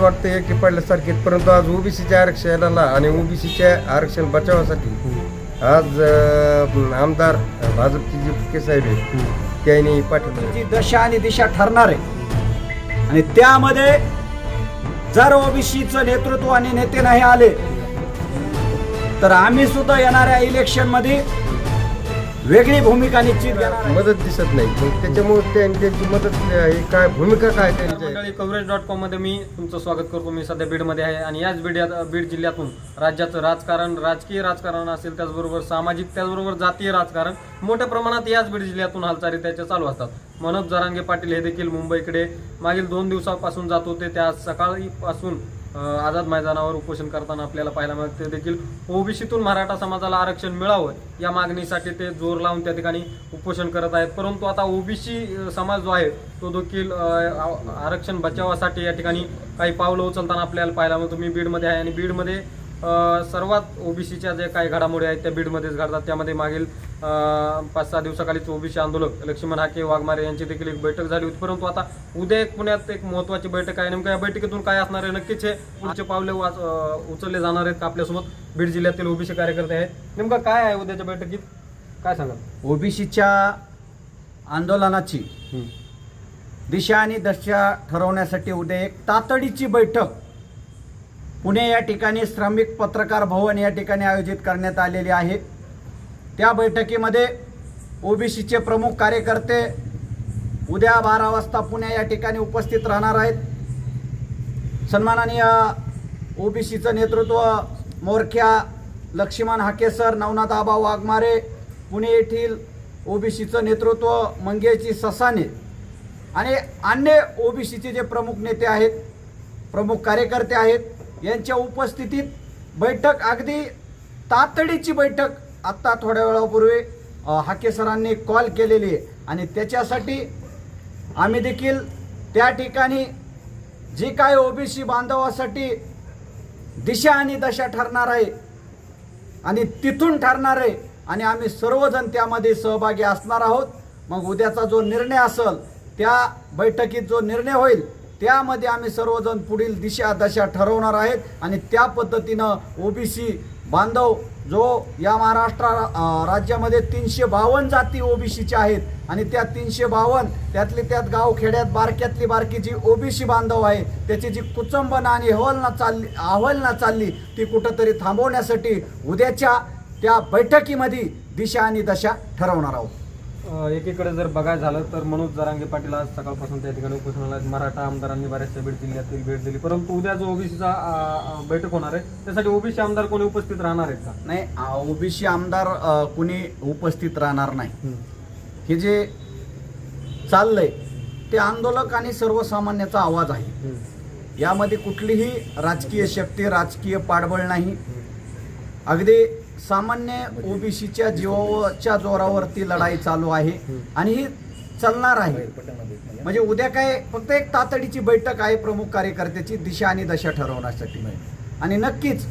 वाटतं की पडल्यासारखे परंतु आज ओबीसीच्या आरक्षणाला आणि ओबीसीच्या आरक्षण बचावासाठी आज आमदार भाजपची जी फुके साहेब आहेत त्यांनी पाठवलं जी दशा आणि दिशा ठरणार आहे. आणि त्यामध्ये जर ओबीसीचं नेतृत्व आणि नेते नाही आले तर आम्ही सुद्धा येणाऱ्या इलेक्शनमध्ये वेगळी भूमिका निश्चित घेणार आहे. मदत दिसत नाही. मग त्याच्यामुळे त्यां- त्यांची मदत ही काय भूमिका काय त्यांची कव्हरेज डॉट कॉममध्ये मी तुमचं स्वागत करतो. मी सध्या बीडमध्ये आहे आणि याच बीड बीड जिल्ह्यातून राज्याचं राजकारण राजकीय राजकारण असेल त्याचबरोबर सामाजिक त्याचबरोबर जातीय राजकारण मोठ्या प्रमाणात याच बीड जिल्ह्यातून हालचाली त्याच्या चालू असतात. मनोज जरांगे पाटील हे देखील मुंबईकडे मागील दोन दिवसापासून जात होते. ते आज सकाळीपासून आझाद मैदानावर उपोषण करताना आपल्याला पाहायला मिळते. देखील ओबीसीतून मराठा समाजाला आरक्षण मिळावं या मागणीसाठी ते जोर लावून त्या ठिकाणी उपोषण करत आहेत. परंतु आता ओबीसी समाज जो आहे तो देखील आरक्षण बचावासाठी या ठिकाणी काही पावलं उचलताना आपल्याला पाहायला मिळतो. मी बीडमध्ये आहे आणि बीडमध्ये सर्वात ओबीसीच्या जे काही घडामोडी आहेत त्या बीडमध्येच घडतात. त्यामध्ये मागील पाच सहा दिवसाखालीच ओबीसी आंदोलक लक्ष्मण हाके वाघमारे यांची देखील एक बैठक झाली होती. परंतु आता उद्या एक पुण्यात एक महत्वाची बैठक आहे. नेमक्या या बैठकीतून काय असणार आहे? नक्कीच हे पुढचे पावले उचलले जाणार आहेत का आपल्यासोबत? बीड जिल्ह्यातील ओबीसी कार्यकर्ते आहेत. नेमकं काय आहे उद्याच्या बैठकीत? काय सांगाल? ओबीसीच्या आंदोलनाची दिशा आणि दशा ठरवण्यासाठी उद्या एक तातडीची बैठक पुणे या ठिकाणी श्रमिक पत्रकार भवन या ठिकाणी आयोजित करण्यात आलेली आहे. त्या बैठकीमध्ये ओबीसीचे प्रमुख कार्यकर्ते उद्या बारा वाजता पुणे या ठिकाणी उपस्थित राहणार आहेत. सन्माननीय ओबीसीचं नेतृत्व मोरख्या लक्ष्मण हाकेसर नवनाथ आबा वाघमारे पुणे येथील ओबीसीचं नेतृत्व मंगेची ससाने आणि अन्य ओबीसीचे जे प्रमुख नेते आहेत प्रमुख कार्यकर्ते आहेत यांच्या उपस्थितीत बैठक अगदी तातडीची बैठक आत्ता थोड्या वेळापूर्वी हाके सरांनी कॉल केलेली आहे. आणि त्याच्यासाठी आम्ही देखील त्या ठिकाणी जी काय ओबीसी बांधवासाठी दिशा आणि दशा ठरणार आहे आणि तिथून ठरणार आहे आणि आम्ही सर्वजण त्यामध्ये सहभागी असणार आहोत. मग उद्याचा जो निर्णय असेल त्या बैठकीत जो निर्णय होईल त्यामध्ये आम्ही सर्वजण पुढील दिशा दशा ठरवणार आहेत आणि त्या पद्धतीनं ओबीसी बांधव जो या महाराष्ट्र राज्यामध्ये तीनशे बावन्न जाती ओबीसीच्या आहेत आणि त्या तीनशे बावन्न त्यातली त्यात गाव खेड्यात बारक्यातली बारकी जी ओबीसी बांधव आहे त्याची जी कुचंबना आणि हवलना चालली अहवलना चालली ती कुठंतरी थांबवण्यासाठी उद्याच्या त्या बैठकीमध्ये दिशा आणि दशा ठरवणार आहोत. एकीकडे जर बघायचं झालं तर मनोज जरांगे पाटील आज सकाळपासून त्या ठिकाणी उपोषणाला आहेत. मराठा आमदारांनी बऱ्याचशा बीड जिल्ह्यातील भेट दिली. परंतु उद्या जो ओबीसीचा बैठक होणार आहे त्यासाठी ओबीसी आमदार कोणी उपस्थित राहणार आहेत का? नाही ओबीसी आमदार कुणी उपस्थित राहणार नाही. हे जे चाललंय ते आंदोलक आणि सर्वसामान्याचा आवाज आहे. यामध्ये कुठलीही राजकीय शक्ती राजकीय पाठबळ नाही. अगदी सामान्य ओबीसीच्या जीवाच्या जोरावरती लढाई चालू आहे आणि ही चालणार आहे. म्हणजे उद्या काय फक्त एक तातडीची बैठक आहे प्रमुख कार्यकर्त्याची दिशा आणि दशा ठरवण्यासाठी. आणि नक्कीच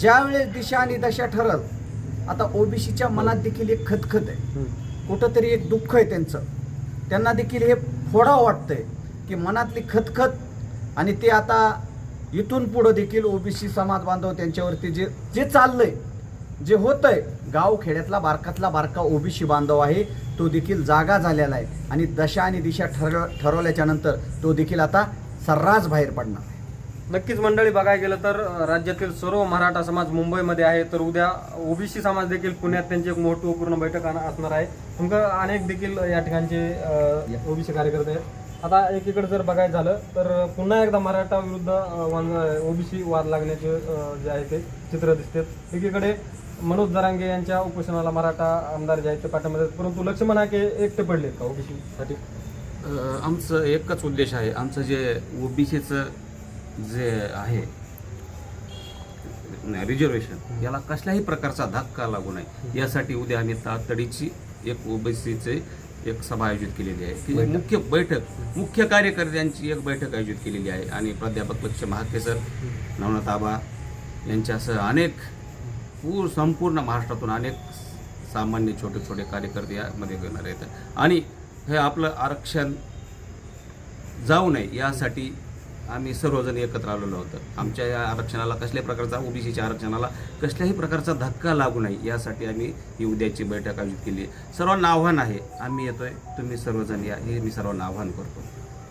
ज्यावेळेस दिशा आणि दशा ठरल आता ओबीसीच्या मनात देखील एक खतखत आहे. कुठंतरी एक दुःख आहे त्यांचं. त्यांना देखील हे फोडावं वाटतंय की मनातली खतखत आणि ते आता इथून पुढं देखील ओबीसी समाज बांधव त्यांच्यावरती जे जे चाललंय जे होतंय गाव खेड्यातला बारकातला बारका ओबीसी बांधव आहे तो देखील जागा झालेला आहे. आणि दशा आणि दिशा ठरव ठरवल्याच्या नंतर तो देखील आता सर्रास बाहेर पडणार आहे. नक्कीच मंडळी बघायला गेलं तर राज्यातील सर्व मराठा समाज मुंबईमध्ये आहे तर उद्या ओबीसी समाज देखील पुण्यात त्यांची एक महत्त्वपूर्ण बैठक असणार आहे. नेमकं अनेक देखील या ठिकाणचे ओबीसी कार्यकर्ते आहेत. आता एकीकडे जर बघायचं झालं तर पुन्हा एकदा मराठा विरुद्ध ओबीसी वाद लागण्याचे जे आहे ते चित्र दिसतात. एकीकडे मनोज दरांगे यांच्या उपोषणाला मराठा आमदार जे आहेत ते पाठिंबा परंतु लक्ष्मण हाके एकटे पडलेत का ओबीसी साठी अ, आमचं एकच उद्देश आहे. आमचं जे ओबीसीचं जे आहे रिझर्वेशन याला कसल्याही प्रकारचा धक्का लागू नये. यासाठी उद्या आम्ही तातडीची एक ओबीसीचे एक सभा आयोजित केलेली आहे. की मुख्य बैठक मुख्य कार्यकर्त्यांची एक बैठक आयोजित केलेली आहे. आणि प्राध्यापक लक्ष महाकेसर नवनाथ आबा यांच्यासह अनेक पूर संपूर्ण महाराष्ट्रातून अनेक सामान्य छोटे छोटे कार्यकर्ते यामध्ये घेणार आहेत. आणि हे आपलं आरक्षण जाऊ नये यासाठी आम्ही सर्वजण एकत्र आलेलो होतं आमच्या या आरक्षणाला कसल्याही प्रकारचा ओबीसीच्या आरक्षणाला कसल्याही प्रकारचा धक्का लागू नये यासाठी आम्ही ही उद्याची बैठक आयोजित केली आहे. सर्वांना आव्हान आहे. आम्ही येतोय. तुम्ही सर्वजण या. हे मी सर्वांना आव्हान करतो.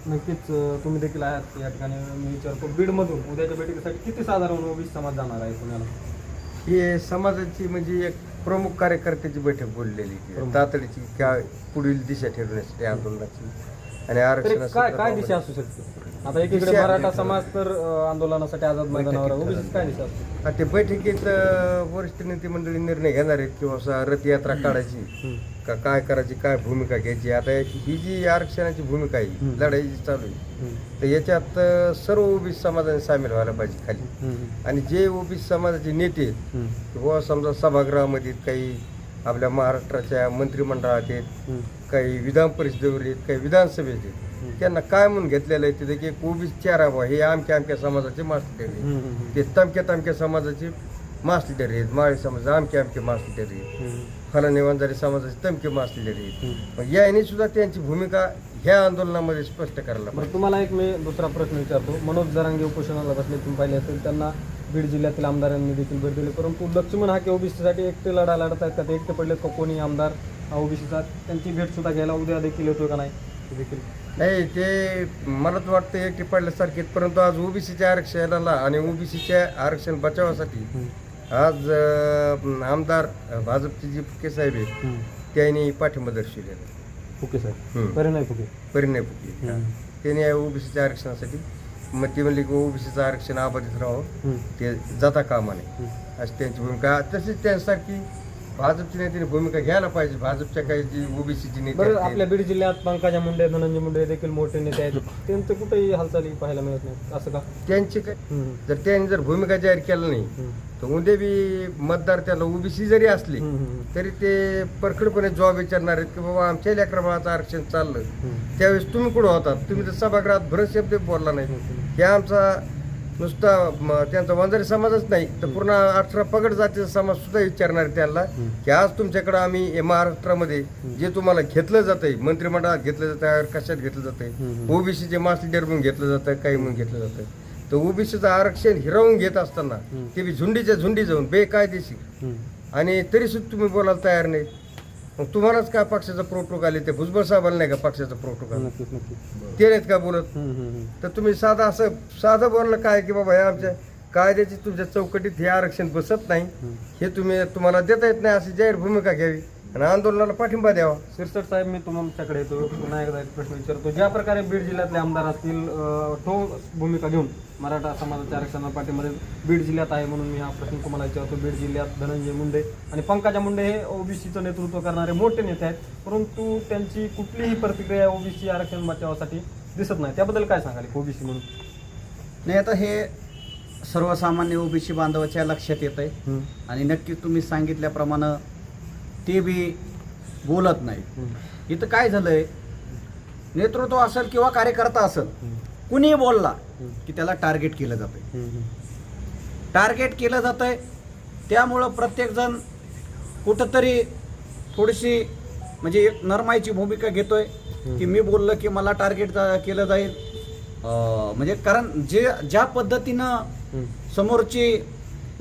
नक्कीच तुम्ही देखील आहात. या ठिकाणी मी विचारतो. बीडमधून उद्याच्या बैठकीसाठी किती साधारण ओबीसी समाज जाणार आहे पुण्याला? ही समाजाची म्हणजे एक प्रमुख कार्यकर्त्याची बैठक बोललेली. तातडीची काय पुढील दिशा ठरवण्यासाठी आंदोलनाची आणि काय काय दिशा असू शकते? आता एकीकडे मराठा समाज तर अं, आंदोलनासाठी आझाद मैदानावर आहे. काय ते बैठकीत अं, वरिष्ठ नेते मंडळी निर्णय घेणार आहेत किंवा असा रथयात्रा काढायची. का काय करायची काय भूमिका घ्यायची? आता ही जी आरक्षणाची भूमिका आहे लढाई जी चालू आहे तर याच्यात अं, सर्व ओबीसी समाजाने सामील व्हायला पाहिजे खाली. आणि जे ओबीसी समाजाचे नेते आहेत किंवा समजा सभागृहामध्ये काही आपल्या महाराष्ट्राच्या मंत्रिमंडळात आहेत काही विधान परिषदेवर आहेत काही विधानसभेत आहेत त्यांना काय म्हणून घेतलेलं आहे तिथे की ओबीसी चेहरा हे आमच्या आमच्या समाजाचे मास लीडर आहेत ते तमक्या तमक्या समाजाचे मास लीडर आहेत. माळी समाज आमके आमके मास लीडर आहेत. फलाने वंजारी समाजाचे तमके मास लीडर आहेत. याने सुद्धा त्यांची भूमिका ह्या आंदोलनामध्ये स्पष्ट करायला बरं तुम्हाला एक मी दुसरा प्रश्न विचारतो. मनोज जरांगे उपोषणाला बसले तुम्ही पाहिले असेल. त्यांना बीड जिल्ह्यातील आमदारांनी देखील भेट दिली. परंतु लक्ष्मण हाके ओबीसीसाठी एकटे लढा लढत आहेत का? एकटे पडलेत का? कोणी आमदार ओबीसीचा? त्यांची भेट सुद्धा घ्यायला उद्या देखील येतोय का नाही? देखील नाही ते मला तर वाटतं एकटे पडल्यासारखे. परंतु आज ओबीसीच्या आरक्षणाला आणि ओबीसीच्या आरक्षण बचावासाठी आज अं, आमदार अं, भाजपचे जे फुके साहेब आहेत त्यांनी पाठिंबा दर्शवलेला फुके हम्म. साहेब बरे नाही फुके. परिणय फुके. त्यांनी या ओबीसीच्या आरक्षणासाठी मग ते म्हणले की ओबीसीचं आरक्षण अबाधित राहावं. ते जाता कामा नये. अशी त्यांची भूमिका. तशीच त्यांच्यासारखी भाजपच्या नेत्याने भूमिका घ्यायला पाहिजे. भाजपच्या काही जी ओबीसीची नेते बरं आपल्या बीड जिल्ह्यात पंकजा मुंडे धनंजय मुंडे देखील मोठे नेते आहेत. त्यांचं कुठेही हालचाली पाहायला मिळत नाही असं का? त्यांची काय? हम्म. जर त्यांनी जर भूमिका जाहीर केलं नाही हम्म. तर उद्या बी मतदार त्याला ओबीसी जरी असले हम्म, हम्म, तरी ते परखडपणे जॉब विचारणार आहेत की बाबा आमच्या लेकरा बाळाचं आरक्षण चाललं. हम्म. त्यावेळेस तुम्ही कुठं होतात? तुम्ही तर सभागृहात भरत शब्द बोलला नाही. हे आमचा नुसता त्यांचा वंजारी समाजच नाही. तर पूर्ण अठरा पगड जातीचा समाज सुद्धा विचारणार त्यांना की आज तुमच्याकडे आम्ही महाराष्ट्रामध्ये जे तुम्हाला घेतलं जातंय मंत्रिमंडळात घेतलं जातं कशात घेतलं जातंय ओबीसीचे मास लीडर म्हणून घेतलं जातं काही म्हणून घेतलं जातं तर ओबीसीचं आरक्षण हिरावून घेत असताना ते बी झुंडीच्या झुंडी जाऊन बेकायदेशीर. आणि तरी सुद्धा तुम्ही बोलायला तयार नाही मग तुम्हालाच काय पक्षाचा प्रोटोकॉल आहे ते भुजबळ साहेबांना नाही का पक्षाचा नक्कीच नक्कीच. ते नाहीत का बोलत? हम्म, हम्म, हम्म. तर तुम्ही साधं असं साधं बोललं काय की बाबा हे आमच्या कायद्याची तुमच्या चौकटीत हे आरक्षण बसत नाही. हे तुम्ही तुम्हाला देता येत नाही अशी जाहीर भूमिका घ्यावी आणि आंदोलनाला पाठिंबा द्यावा. शिरसट साहेब मी तुमच्याकडे येतो. पुन्हा एकदा एक प्रश्न विचारतो. ज्या प्रकारे बीड जिल्ह्यातले आमदार असतील अं, ठोस भूमिका घेऊन. मराठा समाजाच्या आरक्षणाला पाठिंबा बीड जिल्ह्यात आहे म्हणून मी हा प्रश्न तुम्हाला विचारतो. बीड जिल्ह्यात धनंजय मुंडे आणि पंकजा मुंडे हे ओबीसीचं नेतृत्व करणारे मोठे नेते आहेत. परंतु त्यांची कुठलीही प्रतिक्रिया ओबीसी आरक्षण बचावासाठी दिसत नाही. त्याबद्दल काय सांगाल ओबीसी म्हणून? नाही आता हे सर्वसामान्य ओबीसी बांधवाच्या लक्षात येत आहे आणि नक्कीच तुम्ही सांगितल्याप्रमाणे ते बी बोलत नाही इथं काय झालंय? नेतृत्व असेल किंवा कार्यकर्ता असेल कुणीही बोलला की त्याला टार्गेट केलं जातंय. टार्गेट केलं जातंय. त्यामुळं प्रत्येकजण कुठंतरी थोडीशी म्हणजे एक नरमाईची भूमिका घेतोय की मी बोललं की मला टार्गेट केलं जाईल. म्हणजे कारण जे ज्या पद्धतीनं समोरची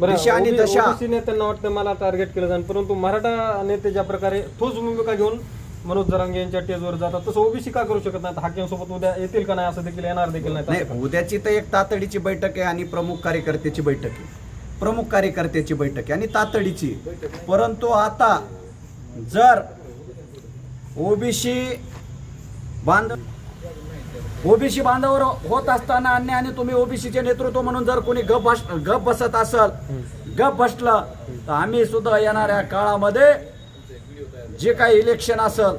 दिशा आणि दशा नेत्यांना वाटतं मला टार्गेट केलं जाईल परंतु मराठा नेते ज्या प्रकारे ठोस भूमिका घेऊन मनोज जरांगे यांच्या टेजवर जातात. तसं ओबीसी का करू शकत नाही हाकेंसोबत उद्या येतील का नाही असं देखील येणार देखील नाही नाही? उद्याची तर एक तातडीची बैठक आहे आणि प्रमुख कार्यकर्त्याची बैठक आहे. प्रमुख कार्यकर्त्याची बैठक आहे आणि तातडीची. परंतु आता जर ओबीसी बांधव ओबीसी बांधवर होत असताना अन्याय आणि तुम्ही ओबीसीचे नेतृत्व म्हणून जर कोणी गप बस गप बसत असल गप बसलं तर आम्ही सुद्धा येणाऱ्या काळामध्ये जे काही इलेक्शन असल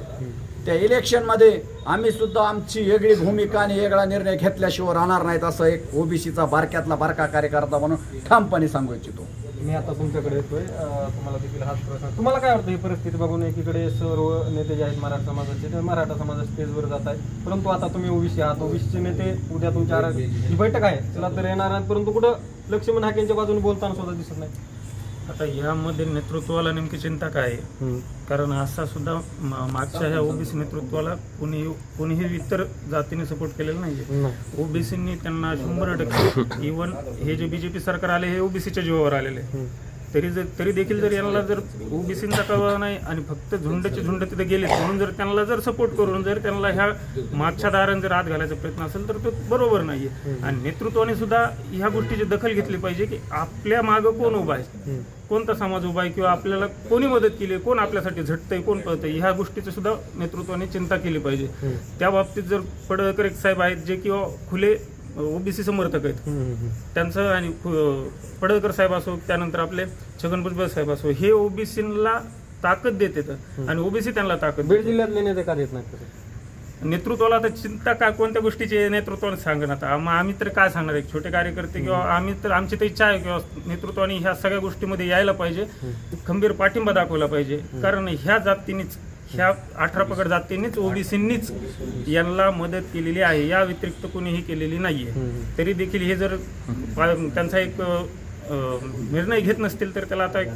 त्या इलेक्शनमध्ये आम्ही सुद्धा आमची वेगळी भूमिका आणि वेगळा निर्णय घेतल्याशिवाय राहणार नाहीत असं एक ओबीसीचा बारक्यातला बारका कार्यकर्ता म्हणून ठामपणे सांगू इच्छितो. मी आता तुमच्याकडे येतोय. तुम्हाला देखील हाच प्रश्न तुम्हाला काय वाटतं ही परिस्थिती बघून एकीकडे सर्व नेते जे आहेत मराठा समाजाचे ते मराठा समाजा स्टेजवर जात आहेत. परंतु आता तुम्ही ओबीसी आहात. ओबीसीचे नेते उद्या तुमच्या ही बैठक आहे तिला तर येणार आहेत. परंतु कुठं लक्ष्मण हाकेंच्या बाजूने बोलताना सुद्धा दिसत नाही. आता यामध्ये नेतृत्वाला नेमकी चिंता काय आहे? कारण असा सुद्धा मागच्या ह्या ओबीसी नेतृत्वाला कोणी कोणीही इतर जातीने सपोर्ट केलेला नाहीये. ओबीसींनी त्यांना शंभर टक्के इव्हन हे जे बीजेपी सरकार आले हे ओबीसीच्या जीवावर आलेले. आहे. तरी जर तरी देखील जर यांना जर ओबीसींचा कळवा नाही आणि फक्त झुंडचे झुंड तिथे गेले म्हणून जर त्यांना जर सपोर्ट करून जर त्यांना ह्या मागच्या जर आत घालायचा प्रयत्न असेल तर तो बरोबर नाहीये. आणि नेतृत्वाने सुद्धा ह्या गोष्टीची दखल घेतली पाहिजे की आपल्या मागं कोण उभा आहे? कोणता समाज उभा आहे किंवा आपल्याला कोणी मदत केली कोण आपल्यासाठी झटतंय? कोण पळतंय? ह्या गोष्टीची सुद्धा नेतृत्वाने चिंता केली पाहिजे. त्या बाबतीत जर पडळकर एक साहेब आहेत जे किंवा खुले ओबीसी समर्थक आहेत. त्यांचं आणि पडळकर साहेब असो त्यानंतर आपले छगन भुजबळ साहेब असो हे ओबीसीला ताकद देतात आणि ओबीसी त्यांना ताकद बीड देते. जिल्ह्यातले नेते का देत तसं? नेतृत्वाला आता चिंता काय कोणत्या गोष्टीची आहे नेतृत्वाने सांगणार आता? आम- आम्ही तर काय सांगणार एक छोटे कार्यकर्ते किंवा आम्ही तर आमची तर इच्छा आहे किंवा नेतृत्वाने ह्या सगळ्या गोष्टीमध्ये यायला पाहिजे. खंबीर पाठिंबा दाखवला पाहिजे. कारण ह्या जातीनेच ह्या अठरा पगड जातींनीच ओबीसींनीच यांना मदत केलेली आहे. या व्यतिरिक्त कोणीही केलेली नाहीये. तरी देखील हे जर त्यांचा एक निर्णय घेत नसतील तर त्याला आता एक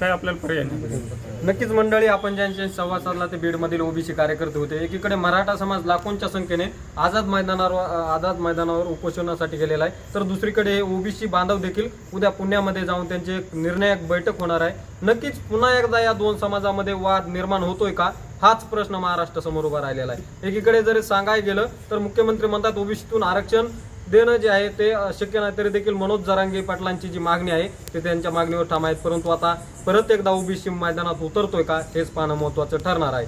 काय आपल्याला पर्याय नाही. नक्कीच मंडळी आपण ज्यांच्याशी संवाद साधला ते बीडमधील ओबीसी कार्यकर्ते होते. एकीकडे मराठा समाज लाखोंच्या संख्येने आझाद मैदानावर आझाद मैदानावर उपोषणासाठी गेलेला आहे. तर दुसरीकडे ओबीसी बांधव देखील उद्या पुण्यामध्ये जाऊन त्यांची एक निर्णायक बैठक होणार आहे. नक्कीच पुन्हा एकदा या दोन समाजामध्ये वाद निर्माण होतोय का? हाच प्रश्न महाराष्ट्रासमोर उभा राहिलेला आहे. एकीकडे जरी सांगायला गेलं तर मुख्यमंत्री म्हणतात ओबीसीतून आरक्षण देणं जे आहे ते शक्य नाही तरी देखील मनोज जरांगे पाटलांची जी मागणी आहे ते त्यांच्या मागणीवर ठाम आहेत. परंतु आता परत एकदा ओबीसी मैदानात उतरतोय का हेच पाहणं महत्वाचं ठरणार आहे.